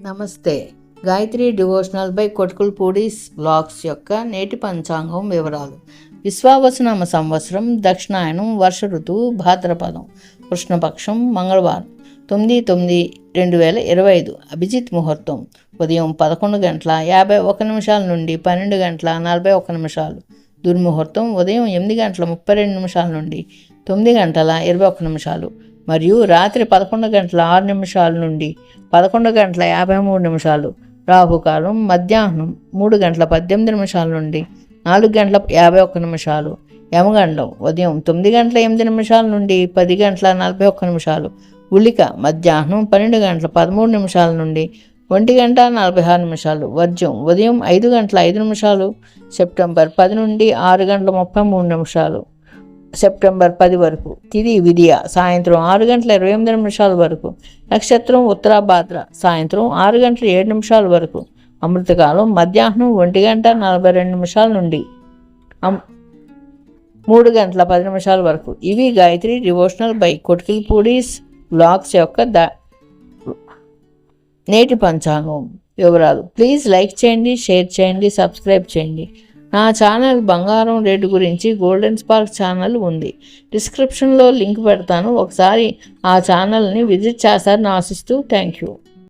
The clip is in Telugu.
నమస్తే. గాయత్రి డివోషనల్ బై కొట్కుల్ బ్లాగ్స్ యొక్క నేటి పంచాంగం వివరాలు. విశ్వావసనామ సంవత్సరం దక్షిణాయనం వర్ష ఋతువు భాద్రపదం కృష్ణపక్షం మంగళవారం తొమ్మిది తొమ్మిది రెండు వేల ఇరవై ఐదు అభిజిత్ ముహూర్తం ఉదయం పదకొండు గంటల యాభై ఒక నిమిషాల నుండి పన్నెండు గంటల నలభై ఒక నిమిషాలు దుర్ముహూర్తం ఉదయం ఎనిమిది గంటల ముప్పై రెండు నిమిషాల నుండి తొమ్మిది గంటల ఇరవై ఒక్క నిమిషాలు మరియు రాత్రి పదకొండు గంటల ఆరు నిమిషాల నుండి పదకొండు గంటల యాభై మూడు నిమిషాలు రాహుకాలం మధ్యాహ్నం మూడు గంటల పద్దెనిమిది నిమిషాల నుండి నాలుగు గంటల యాభై ఒక్క నిమిషాలు యమగండం ఉదయం తొమ్మిది గంటల ఎనిమిది నిమిషాల నుండి పది గంటల నలభై ఒక్క నిమిషాలు ఉలిక మధ్యాహ్నం పన్నెండు గంటల పదమూడు నిమిషాల నుండి ఒంటి గంట నలభై ఆరు నిమిషాలు వర్జం ఉదయం ఐదు గంటల ఐదు నిమిషాలు సెప్టెంబర్ పది నుండి ఆరు గంటల ముప్పై మూడు నిమిషాలు. సెప్టెంబర్ పది వరకు తిది విధియ సాయంత్రం ఆరు గంటల ఇరవై ఎనిమిది నిమిషాల వరకు నక్షత్రం ఉత్తరాభాద్ర సాయంత్రం ఆరు గంటల ఏడు నిమిషాల వరకు అమృతకాలం మధ్యాహ్నం ఒంటి గంట నలభై రెండు నిమిషాల నుండి అమ్- మూడు గంటల పది నిమిషాల వరకు. ఇవి గాయత్రి డివోషనల్ బై కొట్కిల్పూడీస్ బ్లాగ్స్ యొక్క ద నేటి పంచాంగం. వివరాలు ప్లీజ్ లైక్ చేయండి షేర్ చేయండి సబ్స్క్రైబ్ చేయండి. నా ఛానల్ బంగారం రేటు గురించి గోల్డెన్ స్పార్క్ ఛానల్ ఉంది. డిస్క్రిప్షన్లో లింక్ పెడతాను. ఒకసారి ఆ ఛానల్ని విజిట్ చేస్తారని ఆశిస్తూ థ్యాంక్ యూ